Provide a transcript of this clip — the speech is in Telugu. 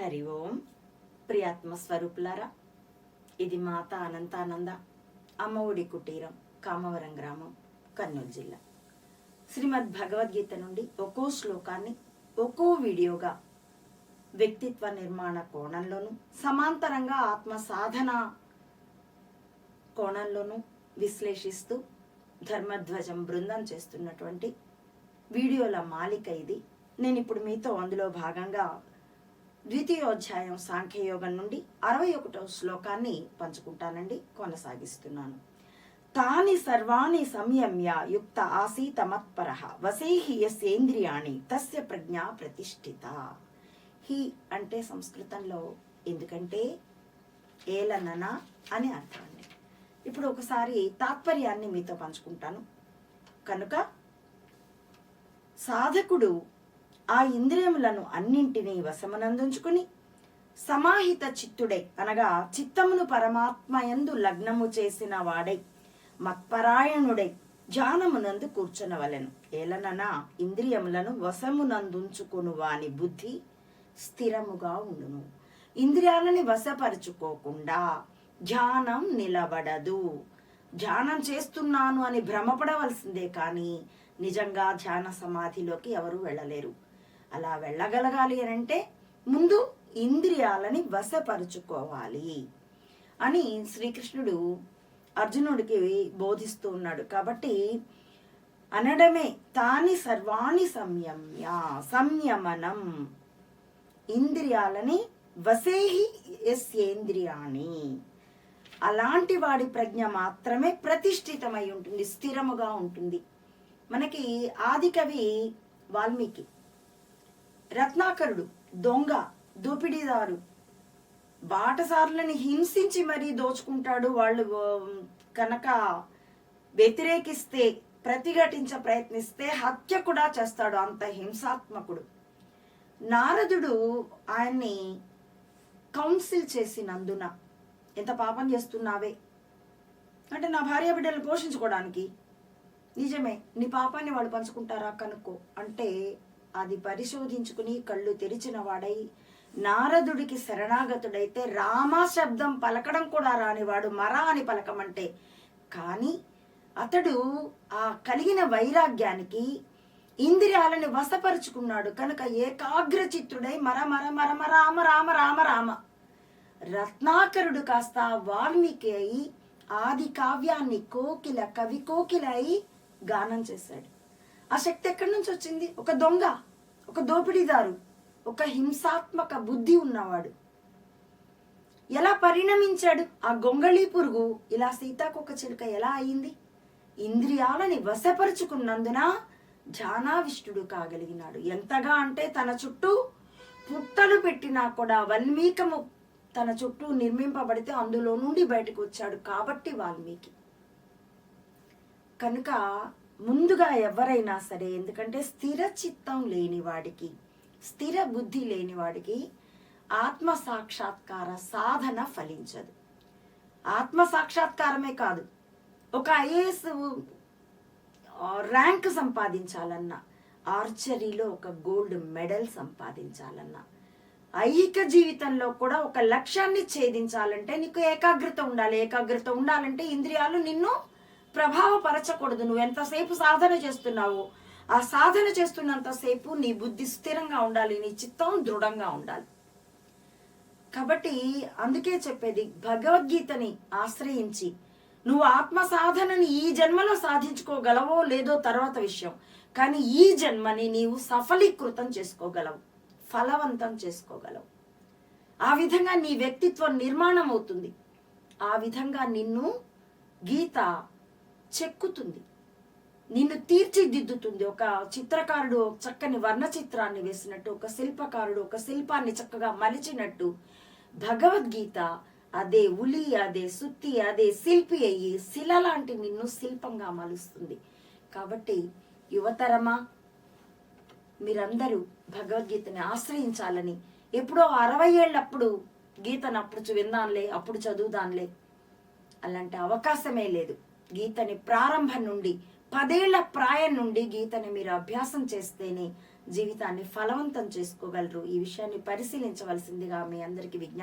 హరి ఓం. ప్రియాత్మ స్వరూపులారా ఇది మాత అనంతానంద అమ్మఒడి కుటీరం కామవరం గ్రామం కర్నూలు జిల్లా. శ్రీమద్ భగవద్గీత నుండి ఒక్కో శ్లోకాన్ని ఒక్కో వీడియోగా వ్యక్తిత్వ నిర్మాణ కోణంలోనూ సమాంతరంగా ఆత్మ సాధన కోణంలోనూ విశ్లేషిస్తూ ధర్మధ్వజం బృందం చేస్తున్నటువంటి వీడియోల మాలిక ఇది. నేను ఇప్పుడు మీతో అందులో భాగంగా ద్వితీయోధ్యాయం సాంఖ్యయోగం నుండి అరవై ఒకటవ శ్లోకాన్ని పంచుకుంటానండి కొనసాగిస్తున్నాను. తాని సర్వాణి సంయమ్య యుక్త ఆసీత మత్పర వసేహి యస్యేంద్రియాణి తస్య ప్రజ్ఞ ప్రతిష్ఠిత. హి అంటే సంస్కృతంలో ఎందుకంటే ఏలనన అని అర్థం అండి. ఇప్పుడు ఒకసారి తాత్పర్యాన్ని మీతో పంచుకుంటాను. కనుక సాధకుడు ఆ ఇంద్రియములను అన్నింటినీ వశమునందుంచుకుని సమాహిత చిత్తుడై అనగా చిత్తమును పరమాత్మయందు లగ్నము చేసిన వాడై మత్పరాయణుడై ధ్యానమునందు కూర్చునవలెను. ఏలననా ఇంద్రియములను వశమునందుంచుకును వాని బుద్ధి స్థిరముగా ఉండును. ఇంద్రియాలని వశపరుచుకోకుండా ధ్యానం నిలబడదు. ధ్యానం చేస్తున్నాను అని భ్రమపడవలసిందే కానీ నిజంగా ధ్యాన సమాధిలోకి ఎవరు వెళ్ళలేరు. అలా వెళ్ళగలగాలి అని అంటే ముందు ఇంద్రియాలని వశపరుచుకోవాలి అని శ్రీకృష్ణుడు అర్జునుడికి బోధిస్తూ ఉన్నాడు. కాబట్టి అనడమే తాని సర్వాణి సంయమ్య సంయమనం. ఇంద్రియాలని వసేహి ఎస్యేంద్రియాణి అలాంటి వాడి ప్రజ్ఞ మాత్రమే ప్రతిష్ఠితమై ఉంటుంది స్థిరముగా ఉంటుంది. మనకి ఆది కవి వాల్మీకి రత్నాకరుడు దొంగ దోపిడీదారు. బాటసారులని హింసించి మరీ దోచుకుంటాడు వాళ్ళు కనుక వ్యతిరేకిస్తే ప్రతిఘటించ ప్రయత్నిస్తే హత్య కూడా చేస్తాడు అంత హింసాత్మకుడు. నారదుడు ఆయన్ని కౌన్సిల్ చేసినందున ఎంత పాపం చేస్తున్నావే? అంటే నా భార్య బిడ్డలు పోషించుకోవడానికి. నిజమే నీ పాపాన్ని వాళ్ళు పంచుకుంటారా కనుక్కో? అంటే అది పరిశోధించుకుని కళ్ళు తెరిచిన వాడై నారదుడికి శరణాగతుడైతే రామ శబ్దం పలకడం కూడా రానివాడు మరా అని పలకమంటే. కానీ అతడు ఆ కలిగిన వైరాగ్యానికి ఇంద్రియాలని వశపరుచుకున్నాడు. కనుక ఏకాగ్ర చిత్రుడై మర మర మర మర రామ రామ రామ రామ. రత్నాకరుడు కాస్త వాల్మీకి అయి ఆది కావ్యాన్ని కోకిల కవి కోకిల అయి గానం చేశాడు. ఆ శక్తి ఎక్కడి నుంచి వచ్చింది? ఒక దొంగ ఒక దోపిడీదారు ఒక హింసాత్మక బుద్ధి ఉన్నవాడు. ఎలా పరిణమించాడు? ఆ గొంగళీ పురుగు ఇలా సీతాకొక చిలుక ఎలా అయింది? ఇంద్రియాలని వశపరుచుకున్నందున ధ్యానావిష్టుడు కాగలిగినాడు. ఎంతగా అంటే తన చుట్టూ పుట్టలు పెట్టినా కూడా వల్మీకము తన చుట్టూ నిర్మింపబడితే అందులో నుండి బయటకు వచ్చాడు కాబట్టి వాల్మీకి. కనుక ముందుగా ఎవరైనా సరే ఎందుకంటే స్థిర చిత్తం లేని వాడికి స్థిర బుద్ధి లేని వాడికి ఆత్మ సాక్షాత్కార సాధన ఫలించదు. ఆత్మ సాక్షాత్కారమే కాదు ఒక ఐఏఎస్ ర్యాంక్ సంపాదించాలన్నా ఆర్చరీలో ఒక గోల్డ్ మెడల్ సంపాదించాలన్నా ఐహిక జీవితంలో కూడా ఒక లక్ష్యాన్ని ఛేదించాలంటే నీకు ఏకాగ్రత ఉండాలి. ఏకాగ్రత ఉండాలంటే ఇంద్రియాలు నిన్ను ప్రభావపరచకూడదు. నువ్వు ఎంతసేపు సాధన చేస్తున్నావో ఆ సాధన చేస్తున్నంతసేపు నీ బుద్ధి స్థిరంగా ఉండాలి నీ చిత్తం దృఢంగా ఉండాలి. కాబట్టి అందుకే చెప్పేది భగవద్గీతని ఆశ్రయించి నువ్వు ఆత్మ సాధనని ఈ జన్మలో సాధించుకోగలవో లేదో తర్వాత విషయం. కానీ ఈ జన్మని నీవు సఫలీకృతం చేసుకోగలవు ఫలవంతం చేసుకోగలవు. ఆ విధంగా నీ వ్యక్తిత్వం నిర్మాణం అవుతుంది ఆ విధంగా నిన్ను గీత చెక్కుతుంది. నిన్ను తీర్చిదిద్దుతుంది. ఒక చిత్రకారుడు ఒక చక్కని వర్ణ చిత్రాన్ని వేసినట్టు ఒక శిల్పకారుడు ఒక శిల్పాన్ని చక్కగా మలిచినట్టు భగవద్గీత అదే ఉలి అదే సుత్తి అదే శిల్పి అయ్యి శిల లాంటి నిన్ను శిల్పంగా మలుస్తుంది. కాబట్టి యువతరమా మీరందరూ భగవద్గీతని ఆశ్రయించాలని ఎప్పుడో అరవై ఏళ్ళప్పుడు గీతను అప్పుడు చూ- విందాంలే అప్పుడు చదువుదాంలే. అలాంటి అవకాశమే లేదు. గీతని ప్రారంభం నుండి పదేళ్ళ ప్రాయం నుండి గీతని మీరు అభ్యాసం చేస్తేనే జీవితాన్ని ఫలవంతం చేసుకోగలరు. ఈ విషయాన్ని పరిశీలించవలసిందిగా మీ అందరికీ విజ్ఞాపన